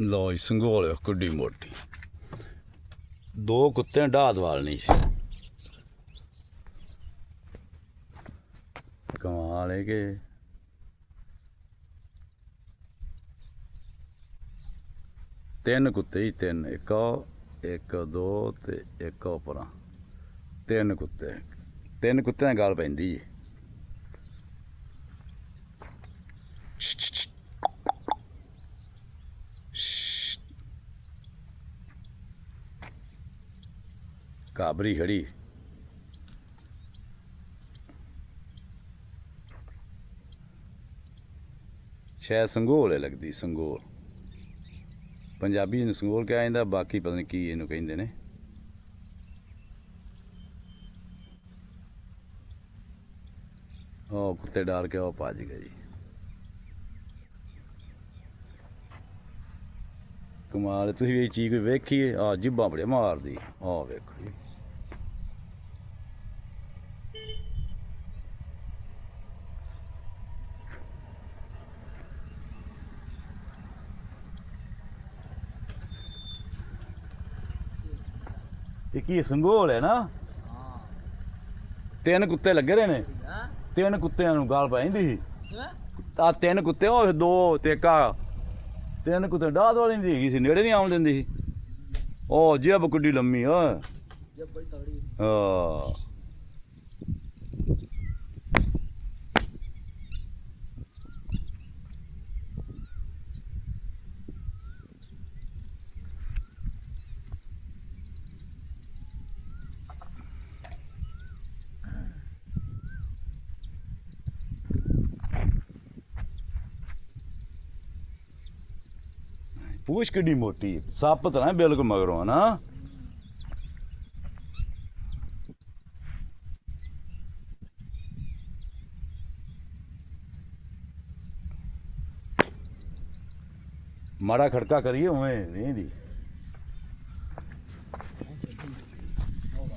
ਲੋ ਜੀ, ਸੰਗੋਲ ਵੇਖੋ ਮੋਟੀ। ਦੋ ਕੁੱਤੇ ਢਾਦ ਵਾਲਣੀ ਸੀ। ਕਮਾਲ ਹੈ ਕਿ। ਤਿੰਨ ਕੁੱਤੇ ਹੀ ਤਿੰਨ। ਇੱਕ ਇੱਕ ਦੋ ਤੇ ਇੱਕ ਉਹ ਤਿੰਨ ਕੁੱਤੇ। ਤਿੰਨ ਕੁੱਤਿਆਂ ਦੀ ਗੱਲ ਪੈਂਦੀ ਹੈ ਕਾਬਰੀ ਖੜੀ। ਸ਼ਾਇਦ ਸੰਗੋਲ ਹੈ ਲੱਗਦੀ, ਸੰਗੋਲ। ਪੰਜਾਬੀ ਨੂੰ ਸੰਗੋਲ ਕਿਹਾ ਜਾਂਦਾ, ਬਾਕੀ ਪਤਾ ਨਹੀਂ ਕੀ ਇਹਨੂੰ ਕਹਿੰਦੇ ਨੇ। ਉਹ ਕੁੱਤੇ ਡਾਲ ਕੇ ਉਹ ਭੱਜ ਗਿਆ ਜੀ। ਕਮਾਲ, ਤੁਸੀਂ ਇਹ ਚੀਜ਼ ਕੋਈ ਵੇਖੀ ਆ ਜਿੱਬਾਂ ਬੜੇ ਮਾਰਦੀ। ਆ ਵੇਖੋ ਜੀ। ਇਹ ਕੀ ਸੰਗੋਲ ਹੈ ਨਾ? ਤਿੰਨ ਕੁੱਤੇ ਲੱਗੇ ਰਹੇ ਨੇ। ਤਿੰਨ ਕੁੱਤਿਆਂ ਨੂੰ ਗਾਲ ਪੈਂਦੀ ਸੀ। ਆ ਤਿੰਨ ਕੁੱਤੇ ਉਹ ਦੋ ਤੇ ਇੱਕ ਆ ਤਿੰਨ ਕੁੱਤੇ ਡਾਦ ਵਾਲੀ ਨਹੀਂ ਹੈਗੀ ਸੀ ਨੇੜੇ ਨਹੀਂ ਆਉਣ ਦਿੰਦੀ ਸੀ। ਉਹ ਜੇਬ ਕੁੱਡੀ ਲੰਮੀ ਓਏ। ਜਬ ਬੜੀ ਤਗੜੀ ਹਾਂ। ਪੂਛ ਕਿੱਡੀ ਮੋਟੀ? ਸੱਪ ਤਾਂ ਨਾ ਬਿਲਕੁਲ ਮਗਰੋਂ ਨਾ। ਮਾੜਾ ਖੜਕਾ ਕਰੀਏ ਉਵੇਂ, ਨਹੀਂ ਦੀ।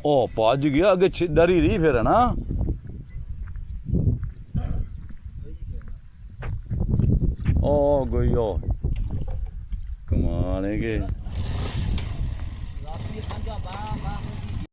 ਉਹ ਪੱਜ ਗਿਆ, ਅੱਗੇ ਡਰੀ ਰਹੀ ਫਿਰ ਨਾ। ਉਹ ਗਈ ਉਹ। ਕਮਾਲ ਹੈ ਕਿ ਰਾਤੀ ਖਾਂਦਾ ਬਾ ਬਾ